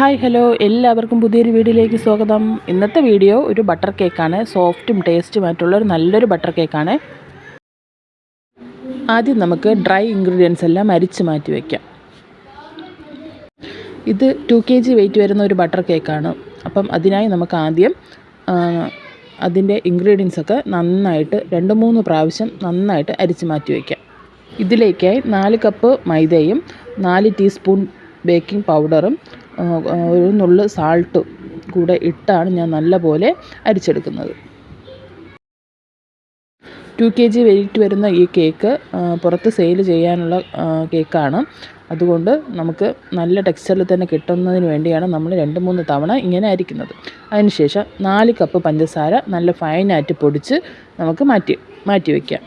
Hi hello. എല്ലാവർക്കും പുതിയൊരു വീഡിയോയിലേക്ക് സ്വാഗതം. ഇന്നത്തെ വീഡിയോ ഒരു ബട്ടർ കേക്കാണ്. സോഫ്റ്റും ടേസ്റ്റുമായിട്ടുള്ള ഒരു നല്ലൊരു ബട്ടർ കേക്കാണ്. ആദ്യം നമുക്ക് ഡ്രൈ ഇൻഗ്രീഡിയൻസ് എല്ലാം അരിച്ച് മാറ്റി വയ്ക്കാം ഇത് ടു കെ ജി വെയിറ്റ് വരുന്ന ഒരു ബട്ടർ കേക്കാണ്. അപ്പം അതിനായി നമുക്ക് ആദ്യം അതിന്റെ ഇൻഗ്രീഡിയൻസ് ഒക്കെ നന്നായിട്ട് രണ്ട് മൂന്ന് പ്രാവശ്യം നന്നായിട്ട് അരിച്ച് മാറ്റി വയ്ക്കാം ഇതിലേക്കായി നാല് കപ്പ് മൈദയും നാല് ടീസ്പൂൺ ബേക്കിംഗ് പൗഡറും ഒരു നുള്ള് സാൾട്ടും കൂടെ ഇട്ടാണ് ഞാൻ നല്ലപോലെ അരിച്ചെടുക്കുന്നത്. ടു കെ ജി വെയിറ്റ് വരുന്ന ഈ കേക്ക് പുറത്ത് സെയിൽ ചെയ്യാനുള്ള കേക്കാണ് അതുകൊണ്ട് നമുക്ക് നല്ല ടെക്സ്ചറിൽ തന്നെ കിട്ടുന്നതിന് വേണ്ടിയാണ് നമ്മൾ രണ്ട് മൂന്ന് തവണ ഇങ്ങനെ അരിക്കുന്നത്. അതിനുശേഷം നാല് കപ്പ് പഞ്ചസാര നല്ല ഫൈനായിട്ട് പൊടിച്ച് നമുക്ക് മാറ്റി മാറ്റി വയ്ക്കാം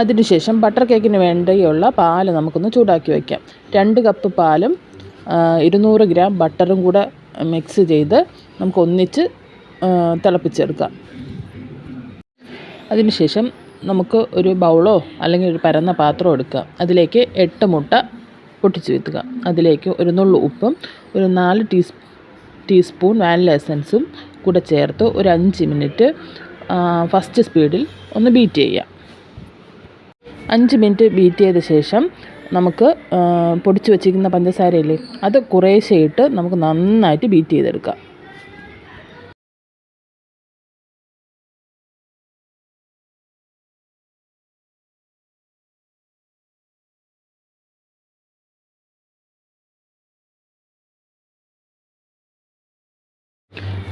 അതിനുശേഷം ബട്ടർ കേക്കിന് വേണ്ടിയുള്ള പാൽ നമുക്കൊന്ന് ചൂടാക്കി വയ്ക്കാം രണ്ട് കപ്പ് പാലും ഇരുന്നൂറ് ഗ്രാം ബട്ടറും കൂടെ മിക്സ് ചെയ്ത് നമുക്ക് ഒന്നിച്ച് തിളപ്പിച്ചെടുക്കാം. അതിനുശേഷം നമുക്ക് ഒരു ബൗളോ അല്ലെങ്കിൽ ഒരു പരന്ന പാത്രം എടുക്കാം. അതിലേക്ക് എട്ട് മുട്ട പൊട്ടിച്ച് വീത്തുക. അതിലേക്ക് ഒരു നുള്ളു ഉപ്പും ഒരു നാല് ടീസ് ടീസ്പൂൺ വാനില എസൻസും കൂടെ ചേർത്ത് ഒരു അഞ്ച് മിനിറ്റ് ഫസ്റ്റ് സ്പീഡിൽ ഒന്ന് ബീറ്റ് ചെയ്യാം. അഞ്ച് മിനിറ്റ് ബീറ്റ് ചെയ്ത ശേഷം നമുക്ക് പൊടിച്ച് വെച്ചിരിക്കുന്ന പഞ്ചസാരയില്ലേ അത് കുറേശ്ശെ ഇട്ട് നമുക്ക് നന്നായിട്ട് ബീറ്റ് ചെയ്തെടുക്കാം.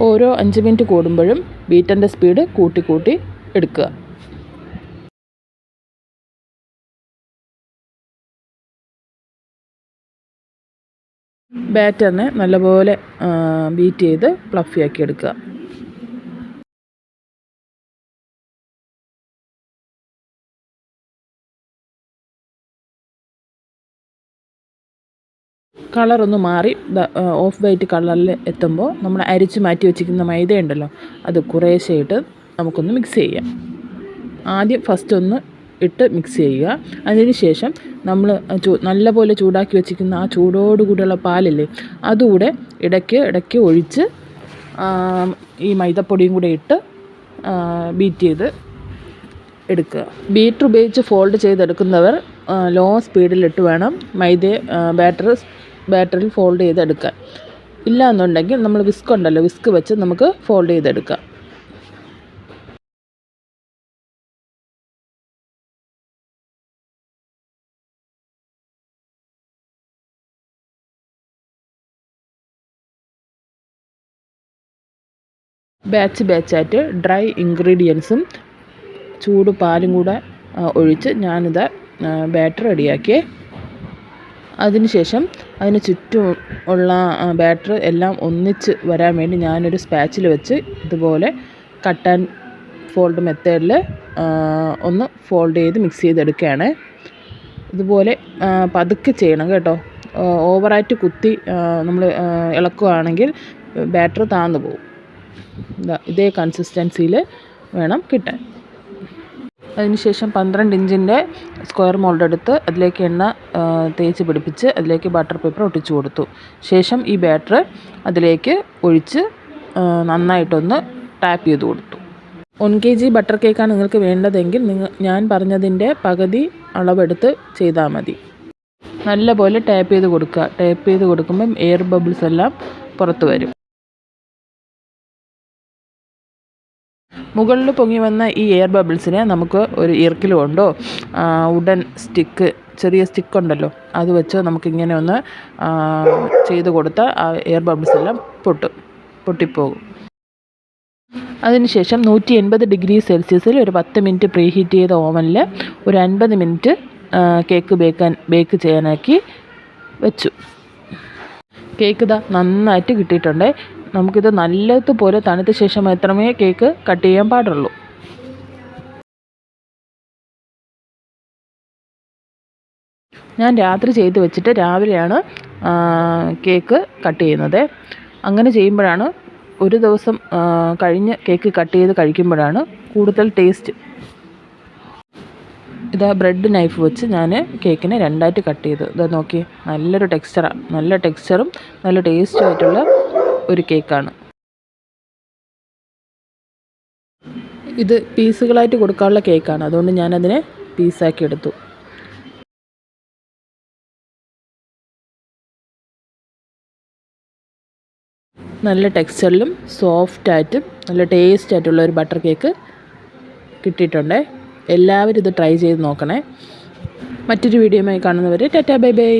ഓരോ അഞ്ച് മിനിറ്റ് കൂടുമ്പോഴും ബീറ്ററിന്റെ സ്പീഡ് കൂട്ടി കൂട്ടി എടുക്കുക. ബാറ്ററിനെ നല്ലപോലെ ബീറ്റ് ചെയ്ത് ഫ്ലഫി ആക്കി എടുക്കുക. കളറൊന്ന് മാറി ഓഫ് വൈറ്റ് കളറിൽ എത്തുമ്പോൾ നമ്മൾ അരിച്ച് മാറ്റി വെച്ചിരിക്കുന്ന മൈദ ഉണ്ടല്ലോ അത് കുറേശ്ശെ ഇട്ട് നമുക്കൊന്ന് മിക്സ് ചെയ്യാം. ആദ്യം ഫസ്റ്റ് ഒന്ന് ഇട്ട് മിക്സ് ചെയ്യുക. അതിന് ശേഷം നമ്മൾ നല്ലപോലെ ചൂടാക്കി വെച്ചിരിക്കുന്ന ആ ചൂടോടുകൂടിയുള്ള പാലില്ലേ അതുകൂടെ ഇടയ്ക്ക് ഇടയ്ക്ക് ഒഴിച്ച് ഈ മൈദപ്പൊടിയും കൂടെ ഇട്ട് ബീറ്റ് ചെയ്ത് എടുക്കുക. ബീറ്റർ ഉപയോഗിച്ച് ഫോൾഡ് ചെയ്തെടുക്കുന്നവർ ലോ സ്പീഡിലിട്ട് വേണം മൈദ ബാറ്റർ ബാറ്ററിൽ ഫോൾഡ് ചെയ്തെടുക്കാൻ. ഇല്ല എന്നുണ്ടെങ്കിൽ നമ്മൾ വിസ്ക് ഉണ്ടല്ലോ വിസ്ക് വെച്ച് നമുക്ക് ഫോൾഡ് ചെയ്തെടുക്കാം. ബാച്ച് ബാച്ചായിട്ട് ഡ്രൈ ഇൻഗ്രീഡിയൻസും ചൂട് പാലും കൂടെ ഒഴിച്ച് ഞാനിത് ബാറ്റർ റെഡിയാക്കി അതിനുശേഷം അതിന് ചുറ്റും ഉള്ള ബാറ്റർ എല്ലാം ഒന്നിച്ച് വരാൻ വേണ്ടി ഞാനൊരു സ്പാച്ചിൽ വെച്ച് ഇതുപോലെ കട്ട് ആൻഡ് ഫോൾഡ് മെത്തേഡിൽ ഒന്ന് ഫോൾഡ് ചെയ്ത് മിക്സ് ചെയ്തെടുക്കുകയാണ്. ഇതുപോലെ പതുക്കെ ചെയ്യണം കേട്ടോ. ഓവറായിട്ട് കുത്തി നമ്മൾ ഇളക്കുകയാണെങ്കിൽ ബാറ്റർ താന്നു പോകും ഇതാ കൺസിസ്റ്റൻസിയിൽ വേണം കിട്ടാൻ. അതിനുശേഷം പന്ത്രണ്ട് ഇഞ്ചിന്റെ സ്ക്വയർ മോൾഡ് എടുത്ത് അതിലേക്ക് എണ്ണ തേച്ച് പിടിപ്പിച്ച് അതിലേക്ക് ബട്ടർ പേപ്പർ ഒട്ടിച്ചു കൊടുത്തു. ശേഷം ഈ ബാറ്റർ അതിലേക്ക് ഒഴിച്ച് നന്നായിട്ടൊന്ന് ടാപ്പ് ചെയ്ത് കൊടുത്തു. വൺ കെ ജി ബട്ടർ കേക്കാണ് നിങ്ങൾക്ക് വേണ്ടതെങ്കിൽ നിങ്ങൾ ഞാൻ പറഞ്ഞതിന്റെ പകുതി അളവെടുത്ത് ചെയ്താൽ മതി. നല്ലപോലെ ടാപ്പ് ചെയ്ത് കൊടുക്കുക. ടാപ്പ് ചെയ്ത് കൊടുക്കുമ്പം എയർ ബബിൾസ് എല്ലാം പുറത്ത് വരും. മുകളിൽ പൊങ്ങി വന്ന ഈ എയർ ബബിൾസിനെ നമുക്ക് ഒരു ഇർക്കിൽ കൊണ്ടോ ഉടൻ സ്റ്റിക്ക് ചെറിയ സ്റ്റിക്ക് ഉണ്ടല്ലോ. അത് വെച്ച് നമുക്കിങ്ങനെ ഒന്ന് ചെയ്ത് കൊടുത്താൽ ആ എയർ ബബിൾസ് എല്ലാം പൊട്ടും പൊട്ടിപ്പോകും. അതിനുശേഷം നൂറ്റി എൺപത് ഡിഗ്രി സെൽഷ്യസിൽ ഒരു പത്ത് മിനിറ്റ് പ്രീ ഹീറ്റ് ചെയ്ത ഓവനിൽ ഒരു അൻപത് മിനിറ്റ് കേക്ക് ബേക്കാൻ ബേക്ക് ചെയ്യാനാക്കി വെച്ചു. കേക്ക് ഇതാ നന്നായിട്ട് കിട്ടിയിട്ടുണ്ട്. നമുക്കിത് നല്ലതുപോലെ തണുത്ത ശേഷം മാത്രമേ കേക്ക് കട്ട് ചെയ്യാൻ പാടുള്ളൂ. ഞാൻ രാത്രി ചെയ്ത് വെച്ചിട്ട് രാവിലെയാണ് കേക്ക് കട്ട് ചെയ്യുന്നത്. അങ്ങനെ ചെയ്യുമ്പോഴാണ് ഒരു ദിവസം കഴിഞ്ഞ് കേക്ക് കട്ട് ചെയ്ത് കഴിക്കുമ്പോഴാണ് കൂടുതൽ ടേസ്റ്റ്. ഇതാ ബ്രെഡ് നൈഫ് വെച്ച് ഞാൻ കേക്കിനെ രണ്ടായിട്ട് കട്ട് ചെയ്തു. ഇതാ നോക്കി നല്ലൊരു ടെക്സ്ചറാണ് നല്ല ടെക്സ്ചറും നല്ല ടേസ്റ്റും ആയിട്ടുള്ള ഒരു കേക്കാണ്. ഇത് പീസുകളായിട്ട് കൊടുക്കാനുള്ള കേക്കാണ്. അതുകൊണ്ട് ഞാനതിനെ പീസാക്കി എടുത്തു. നല്ല ടെക്സ്ചറിലും സോഫ്റ്റായിട്ടും നല്ല ടേസ്റ്റ് ആയിട്ടുള്ള ഒരു ബട്ടർ കേക്ക് കിട്ടിയിട്ടുണ്ട്. എല്ലാവരും ഇത് ട്രൈ ചെയ്ത് നോക്കണേ. മറ്റൊരു വീഡിയോയുമായി കാണുന്നവരെ ടാറ്റാ ബൈ ബൈ.